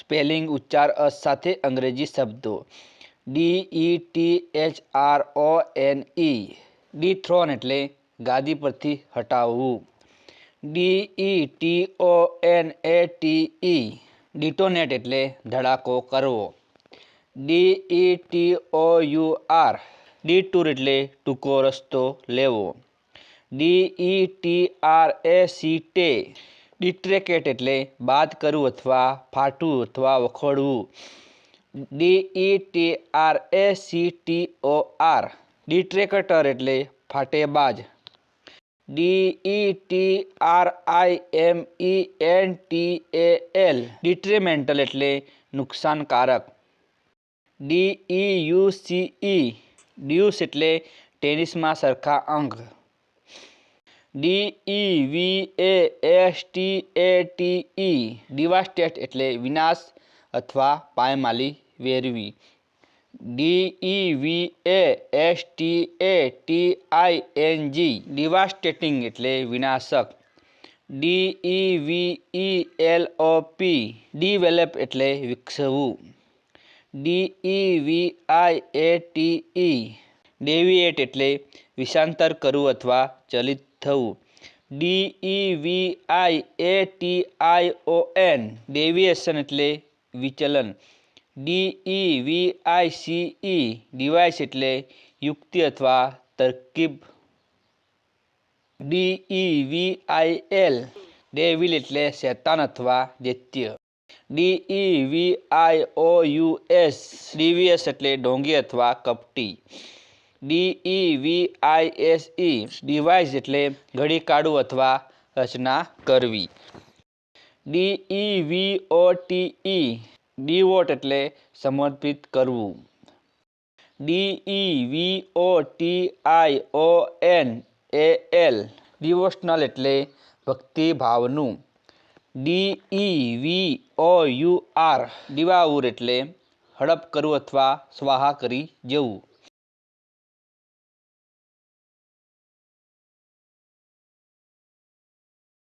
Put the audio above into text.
spelling उच्चार साथ अंग्रेजी शब्दों D E T H R O N E dethrone एट गादी पर हटाव D E T O N A T E detonate एट धड़ाको करव D E T O U R detour एट टूको रस्त लेव D E T R A C T detract એટલે બાદ કરવું અથવા ફાટવું અથવા વખોડવું D E T R A C T O R detractor એટલે ફાટેબાજ D E T R I M E N T A L detrimental એટલે નુકસાનકારક D E U C E deuce એટલે ટેનિસમાં સરખા અંક E e, DEVASTATE એટલે વિનાશ અથવા 파યમાલી વેરવી e DEVASTATING એટલે વિનાશક DEVELOP એટલે વિકસવુ DEVIATE એટલે વિસંતર કરુ અથવા ચલિત तो DEVIATION डेविएशन એટલે વિચલન DEVICE ડીવાઇસ એટલે યુક્તિ अथवा तरकीब DEVILE डेવિલ એટલે શેતાન अथवा દૈત્ય DEVIOUS ડીવીસ એટલે ડોંગી अथवा કપટી D D E V I S E devise એટલે ઘડી કાઢવું અથવા રચના કરવી D E V O T ઈ ડીવોટ એટલે સમર્પિત કરવું D E V O T I O N A L devotional એટલે ભક્તિભાવનું D D E e V O U R devour એટલે હડપ કરવું અથવા સ્વાહા કરી જવું